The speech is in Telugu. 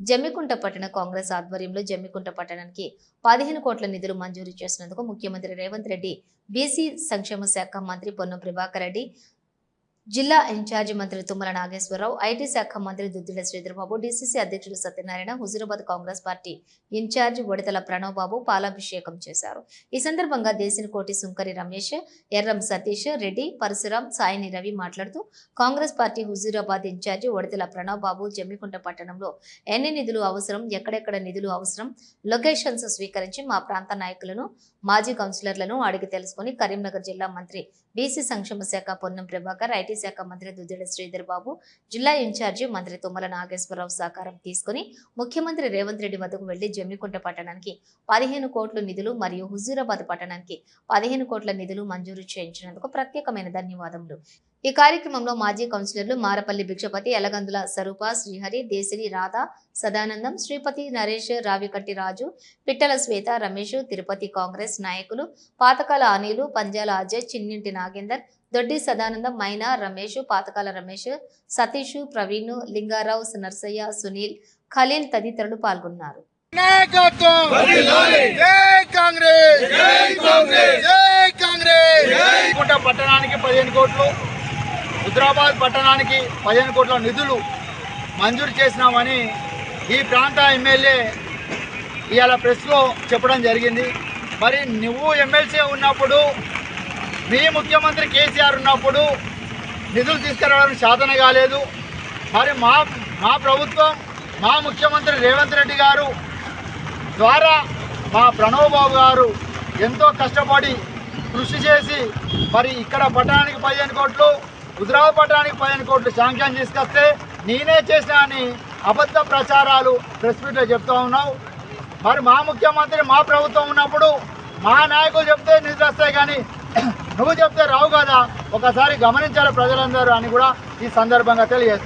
జమ్మికుంట పట్టణ కాంగ్రెస్ ఆధ్వర్యంలో జమ్మికుంట పట్టణానికి పదిహేను కోట్ల నిధులు మంజూరు చేసినందుకు ముఖ్యమంత్రి రేవంత్ రెడ్డి బీసీ సంక్షేమ శాఖ మంత్రి పొన్నం ప్రభాకర్ రెడ్డి జిల్లా ఇన్ఛార్జి మంత్రి తుమ్మల నాగేశ్వరరావు ఐటీ శాఖ మంత్రి దుద్దిల శ్రీధర్బాబు డీసీసీ అధ్యక్షుడు సత్యనారాయణ హుజూరాబాద్ కాంగ్రెస్ పార్టీ ఇన్ఛార్జి ఒడితల ప్రణవ్ బాబు పాలాభిషేకం చేశారు. ఈ సందర్భంగా దేశినకోటి సుంకరి రమేష్ ఎర్రం సతీష్ రెడ్డి పరశురాం సాయిని రవి మాట్లాడుతూ కాంగ్రెస్ పార్టీ హుజూరాబాద్ ఇన్ఛార్జి ఒడితల ప్రణవ్ బాబు జమ్మికుంట పట్టణంలో ఎన్ని నిధులు అవసరం ఎక్కడెక్కడ నిధులు అవసరం లొకేషన్స్ స్వీకరించి మా ప్రాంత నాయకులను మాజీ కౌన్సిలర్లను అడిగి తెలుసుకుని కరీంనగర్ జిల్లా మంత్రి బీసీ సంక్షేమ శాఖ పొన్నం ప్రభాకర్ ఐటీ శాఖ మంత్రి దుద్దిడ శ్రీధర్ బాబు జిల్లా ఇన్ఛార్జి మంత్రి తుమ్మల నాగేశ్వరరావు సహకారం తీసుకుని ముఖ్యమంత్రి రేవంత్ రెడ్డి వద్దకు వెళ్ళి జమ్మికుంట పట్టణానికి పదిహేను కోట్ల నిధులు మరియు హుజూరాబాద్ పట్టణానికి పదిహేను కోట్ల నిధులు మంజూరు చేయించినందుకు ప్రత్యేకమైన ధన్యవాదములు. ఈ కార్యక్రమంలో మాజీ కౌన్సిలర్లు మారపల్లి భిక్షపతి ఎలగందుల స్వరూప శ్రీహరి దేశిని రాధ సదానందం శ్రీపతి నరేష్ రావికట్టి రాజు పిట్టల శ్వేత రమేష్ తిరుపతి కాంగ్రెస్ నాయకులు పాతకాల అనిలు పంజాల అజయ్ చిన్నింటి నాగేందర్ దొడ్డి సదానందం మైనా రమేష్ పాతకాల రమేష్ సతీష్ ప్రవీణ్ లింగారావు నర్సయ్య సునీల్ ఖలీల్ తదితరులు పాల్గొన్నారు. నాయకత్వం జై కాంగ్రెస్! జై కాంగ్రెస్! జై కాంగ్రెస్! కుంట పట్టణానికి పదిహేను కోట్లు హుద్రాబాద్ పట్టణానికి పదిహేను కోట్ల నిధులు మంజూరు చేసినామని ఈ ప్రాంత ఎమ్మెల్యే ఇవాళ ప్రెస్లో చెప్పడం జరిగింది. మరి నువ్వు ఎమ్మెల్సీ ఉన్నప్పుడు మీ ముఖ్యమంత్రి కేసీఆర్ ఉన్నప్పుడు నిధులు తీసుకురావడం సాధన కాలేదు. మరి మా మా ప్రభుత్వం మా ముఖ్యమంత్రి రేవంత్ రెడ్డి గారు ద్వారా మా ప్రణవ్ బాబు గారు ఎంతో కష్టపడి కృషి చేసి మరి ఇక్కడ పట్టణానికి పదిహేను కోట్లు గుజరాత్ పట్టణానికి పదిహేను కోట్లు శాంక్షన్ తీసుకొస్తే నేనే చేసిన అని అబద్ధ ప్రచారాలు ప్రెస్ మీట్లో చెప్తూ ఉన్నావు. మరి మా ముఖ్యమంత్రి మా ప్రభుత్వం ఉన్నప్పుడు మా నాయకులు చెప్తే నిధులు వస్తాయి కానీ నువ్వు చెప్తే రావు కదా. ఒకసారి గమనించాలి ప్రజలందరూ అని కూడా ఈ సందర్భంగా తెలియజేస్తాను